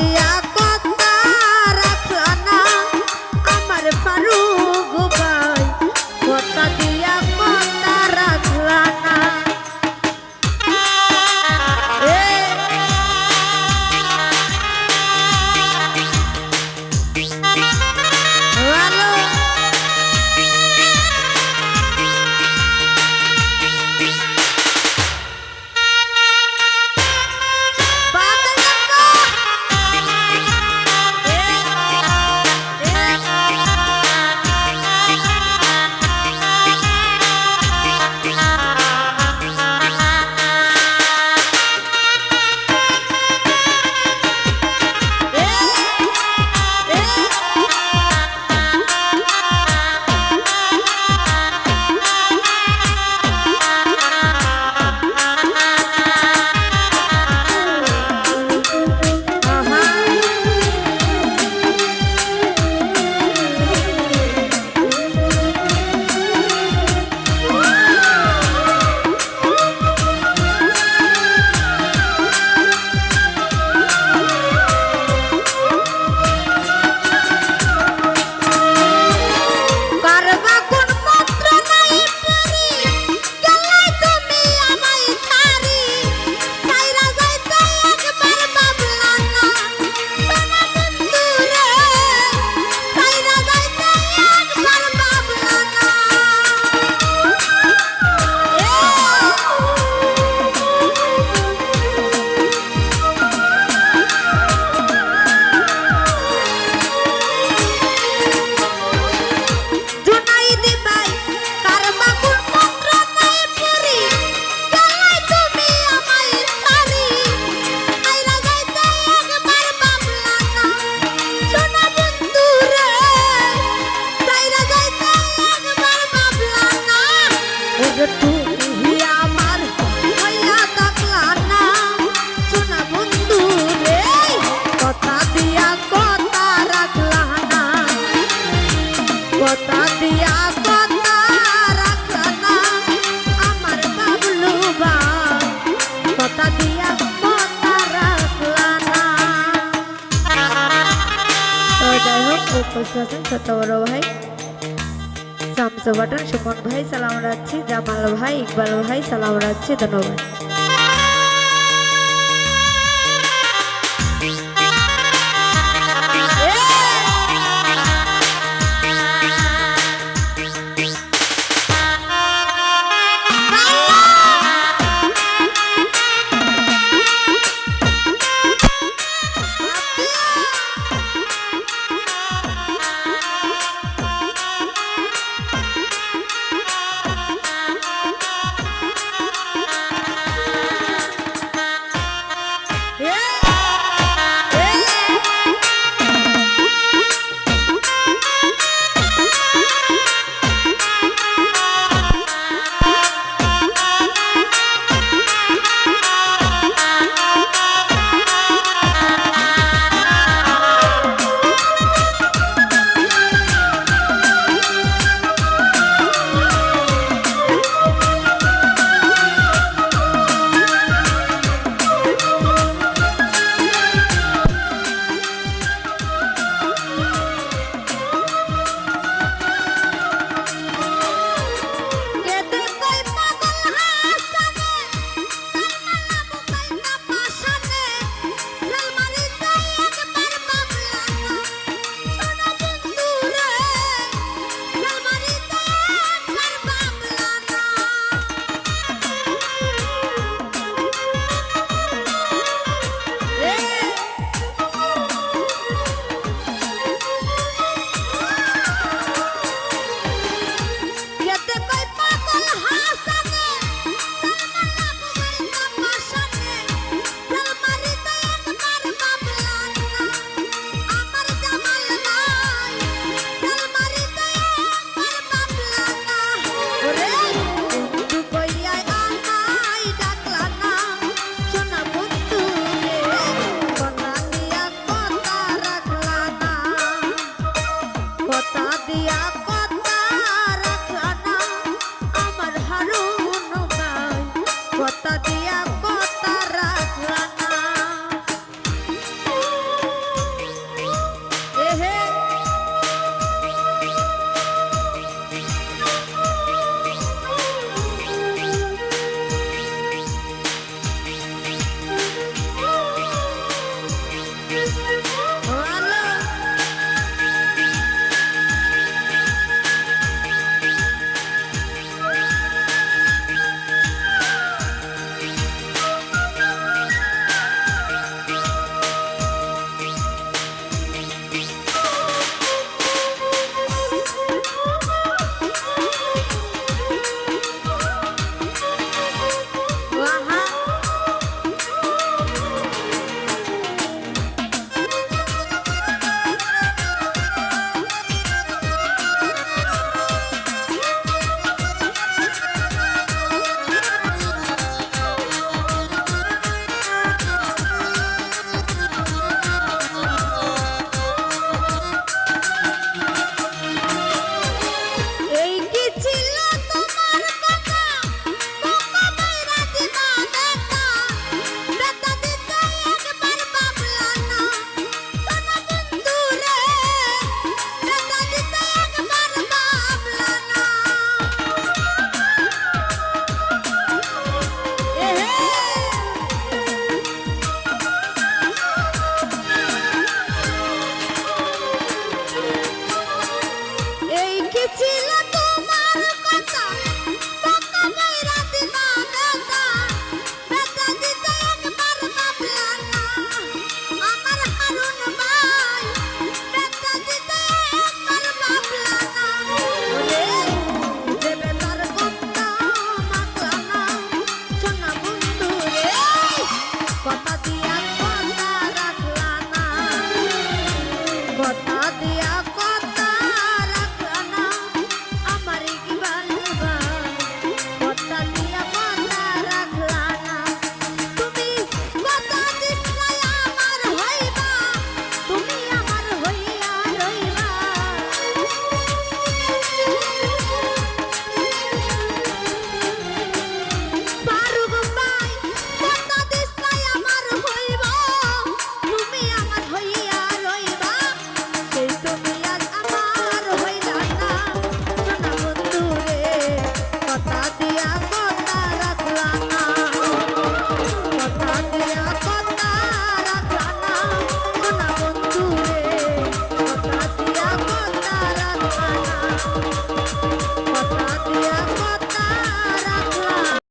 the eye. Fazlu Hasan সত্যাবর ভাই। Shamsu button Suman ভাই, সালাম রাখছি। জামাল ভাই, ইকবাল ভাই, সালাম রাখছি, ধন্যবাদ। दिया